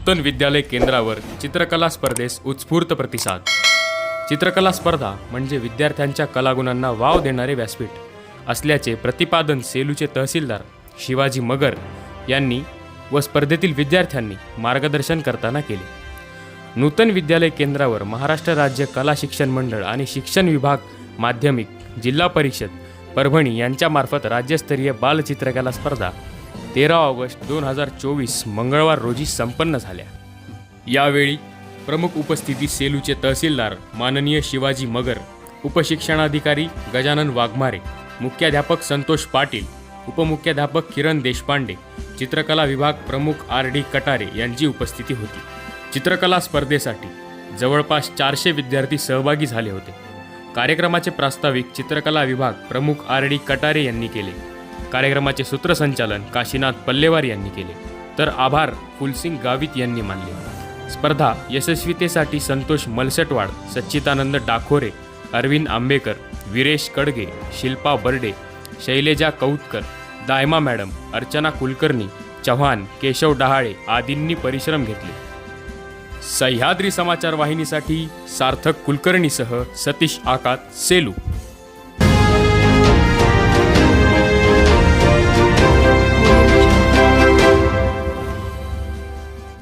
नूतन विद्यालय केंद्रावर चित्रकला स्पर्धेस उत्स्फूर्त प्रतिसाद. चित्रकला स्पर्धा म्हणजे विद्यार्थ्यांच्या कलागुणांना वाव देणारे व्यासपीठ असल्याचे प्रतिपादन सेलूचे तहसीलदार शिवाजी मगर यांनी व स्पर्धेतील विद्यार्थ्यांनी मार्गदर्शन करताना केले. नूतन विद्यालय केंद्रावर महाराष्ट्र राज्य कला शिक्षण मंडळ आणि शिक्षण विभाग माध्यमिक जिल्हा परिषद परभणी यांच्यामार्फत राज्यस्तरीय बालचित्रकला स्पर्धा तेरा ऑगस्ट दोन हजार चोवीस मंगळवार रोजी संपन्न झाल्या. यावेळी प्रमुख उपस्थिती सेलूचे तहसीलदार माननीय शिवाजी मगर उपशिक्षणाधिकारी गजानन वाघमारे मुख्याध्यापक संतोष पाटील उपमुख्याध्यापक किरण देशपांडे चित्रकला विभाग प्रमुख आर डी कटारे यांची उपस्थिती होती. चित्रकला स्पर्धेसाठी जवळपास चारशे विद्यार्थी सहभागी झाले होते. कार्यक्रमाचे प्रास्ताविक चित्रकला विभाग प्रमुख आर डी कटारे यांनी केले. कार्यक्रमाचे सूत्रसंचालन काशीनाथ पल्लेवार यांनी केले. तर आभार फुलसिंग गावित यांनी मानले. स्पर्धा यशस्वीतेसाठी संतोष मलसटवाड सच्चिदानंद डाखोरे अरविंद आंबेकर विरेश कडगे शिल्पा बर्डे शैलेजा कौतकर दायमा मॅडम अर्चना कुलकर्णी चव्हाण केशव डहाळे आदींनी परिश्रम घेतले. सह्याद्री समाचार वाहिनीसाठी सार्थक कुलकर्णीसह सतीश आकात सेलू.